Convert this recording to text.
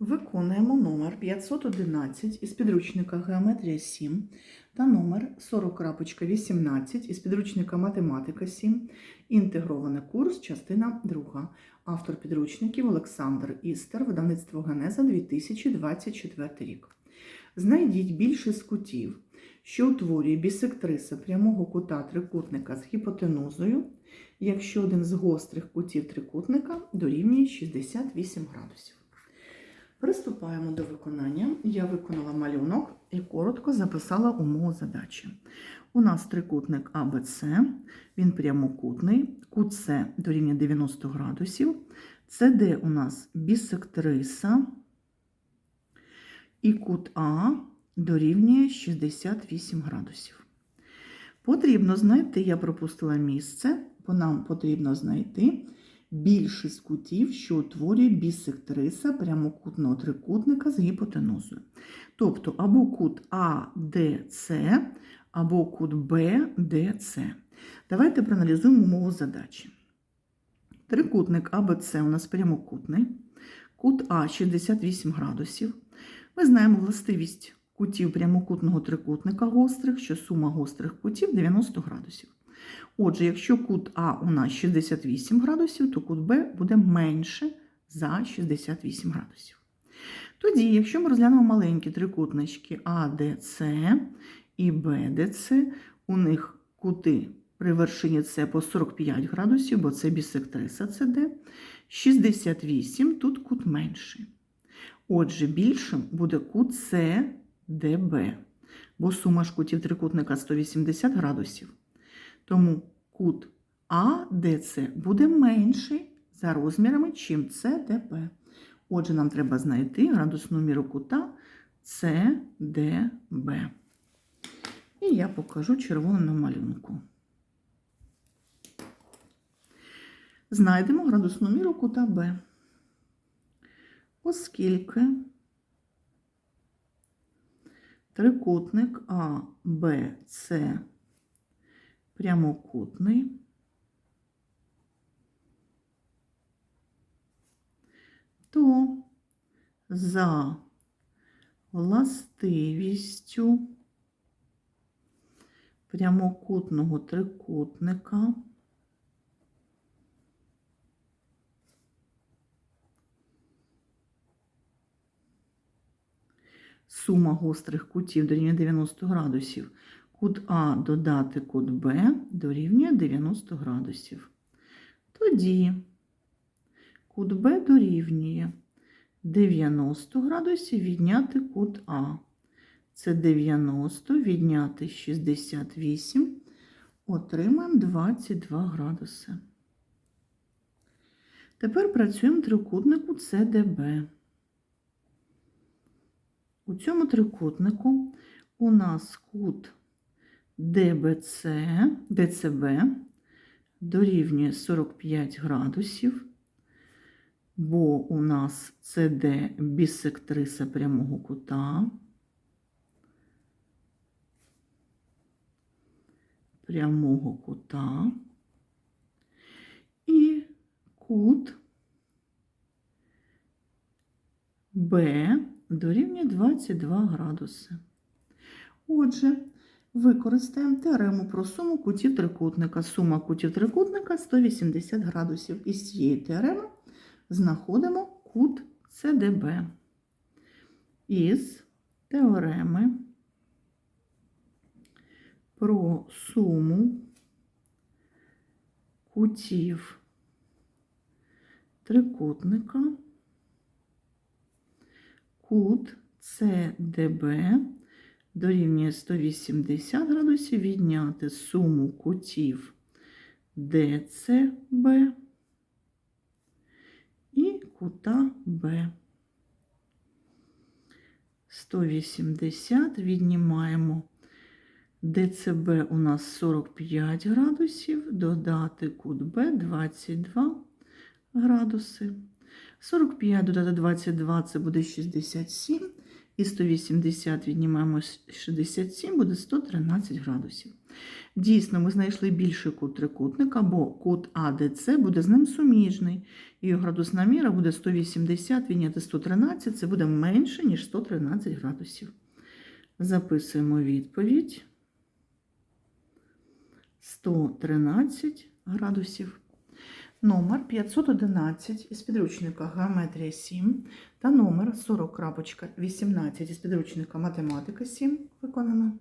Виконуємо номер 511 із підручника Геометрія 7 та номер 40.18 із підручника Математика 7. Інтегрований курс, частина 2. Автор підручників Олександр Істер, видавництво Генеза 2024 рік. Знайдіть більшість кутів, що утворює бісектриса прямого кута трикутника з гіпотенузою, якщо один з гострих кутів трикутника дорівнює 68 градусів. Приступаємо до виконання. Я виконала малюнок і коротко записала умову задачі. У нас трикутник АБЦ, він прямокутний, кут С дорівнює 90 градусів, СД у нас бісектриса, і кут А дорівнює 68 градусів. Потрібно знайти, я пропустила місце, бо нам потрібно знайти більшість кутів, що утворює бісектриса прямокутного трикутника з гіпотенузою. Тобто або кут АДЦ, або кут БДЦ. Давайте проаналізуємо умову задачі. Трикутник АБЦ у нас прямокутний, кут А 68 градусів. Ми знаємо властивість кутів прямокутного трикутника гострих, що сума гострих кутів 90 градусів. Отже, якщо кут А у нас 68 градусів, то кут Б буде менше за 68 градусів. Тоді, якщо ми розглянемо маленькі трикутнички АДЦ і БДЦ, у них кути при вершині С по 45 градусів, бо це бісектриса СД, 68, тут кут менший. Отже, більшим буде кут СДБ, бо сума ж кутів трикутника 180 градусів. Тому кут АДЦ буде менший за розмірами, чим СДБ. Отже, нам треба знайти градусну міру кута СДБ. І я покажу червоним на малюнку. Знайдемо градусну міру кута Б. Оскільки трикутник А, прямокутний, то за властивістю прямокутного трикутника сума гострих кутів дорівнює 90 градусів. Кут А додати кут Б дорівнює 90 градусів. Тоді кут Б дорівнює 90 градусів відняти кут А. Це 90 відняти 68. Отримаємо 22 градуси. Тепер працюємо трикутнику СДБ. У цьому трикутнику у нас кут ДБЦ, ДЦБ дорівнює 45 градусів, бо у нас СД бісектриса прямого кута. Прямого кута і кут Б дорівнює 22 градуси. Отже, використаємо теорему про суму кутів трикутника. Сума кутів трикутника 180 градусів. Із цієї теореми знаходимо кут СДБ. Із теореми про суму кутів трикутника кут СДБ дорівнює 180 градусів відняти суму кутів ДЦБ і кута Б. 180 віднімаємо ДЦБ у нас 45 градусів, додати кут Б 22 градуси. 45 додати 22 це буде 67. І 180 віднімаємо 67, буде 113 градусів. Дійсно, ми знайшли більший кут трикутника, бо кут АДЦ буде з ним суміжний. І градусна міра буде 180, відняти 113, це буде менше, ніж 113 градусів. Записуємо відповідь. 113 градусів. Номер 511 із підручника Геометрія 7 та номер 40.18 із підручника Математика 7 виконано.